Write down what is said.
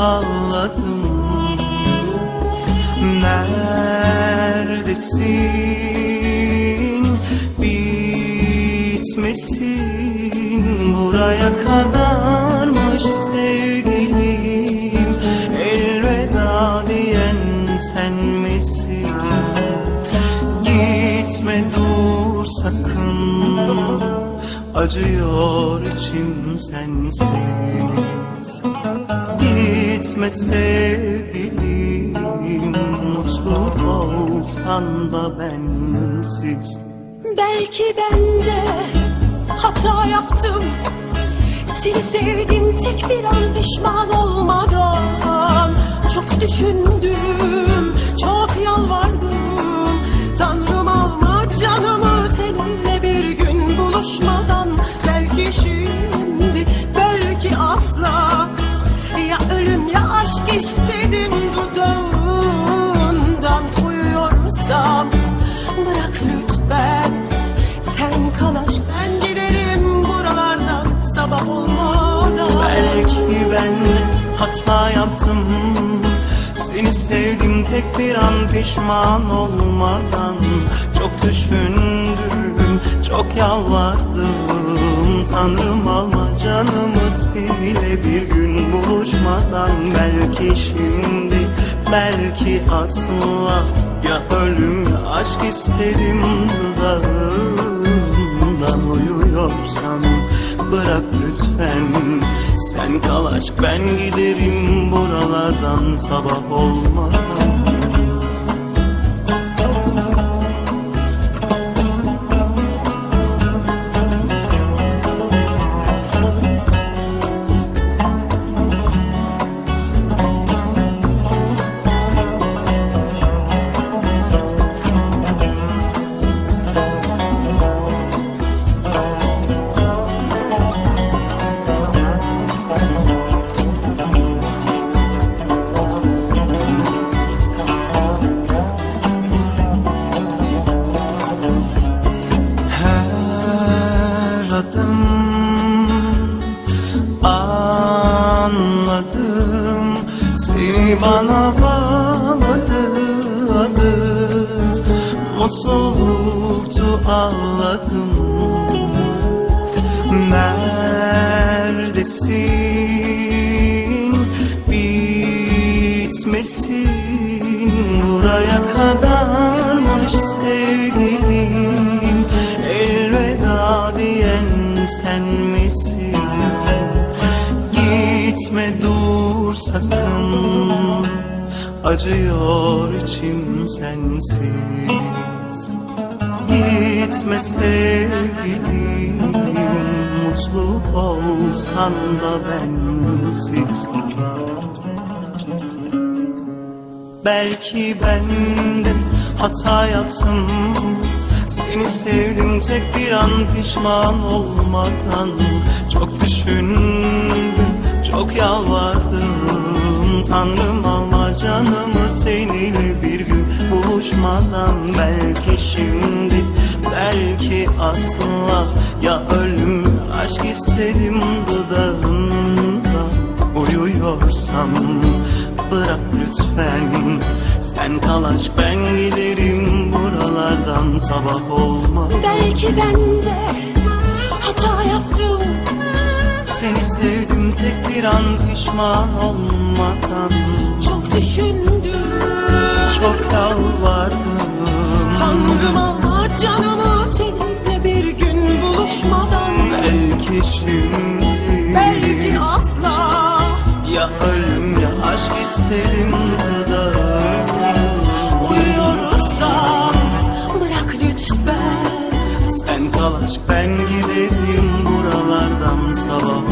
ağladım. Neredesin? Bitmesin. Buraya kadarmış sevgilim. Elveda diyen sen misin? Gitme dur sakın Acıyor içim sensiz. Gitme sevgilim Mutlu olsan da bensiz. Belki ben de hata yaptım. Seni sevdim tek bir an pişman olmadan. Çok düşündüm, gün buluşmadan Belki şimdi, belki asla. Ya ölüm ya aşk istedin dudağından Uyuyorsam bırak lütfen. Sen kal aşk ben giderim buralardan sabah olmadan. Belki ben hata yaptım Seni sevdim tek bir an pişman olmadan. Çok düşündüm, çok yalvardım Tanrım alma canımı. Seninle bir gün buluşmadan Belki şimdi, belki asla. Ya ölüm ya aşk istedim dudağından uyuyorsan Bırak lütfen sen kal aşk ben giderim. Buralardan sabah olmadan anladım. Seni bana bağladı adı. Mutluluktu ağladım Neredesin? Bitmesin. Buraya kadarmış sevgilim. Elveda diyen sen Gitme dur sakın. Acıyor içim sensiz. Gitme sevgilim Mutlu olsan da bensiz. Belki ben de hata yaptım. Seni sevdim tek bir an pişman olmadan. Çok düşündüm, çok yalvardım Tanrım alma canımı seninle bir gün buluşmadan. Belki şimdi, belki asla. Ya ölüm aşk istedim dudağında. Uyuyorsam bırak lütfen. Sen kal aşk ben giderim buralardan. Sabah olmaz Belki ben de bir an pişman olmadan. Çok düşündüm. Çok yalvardım. Tanrım alma canımı seninle bir gün buluşmadan. Belki şimdi. Belki asla. Ya ölüm ya aşk istedim dudağım Uyuyorsam bırak lütfen. Sen kal aşk ben giderim buralardan. Sabah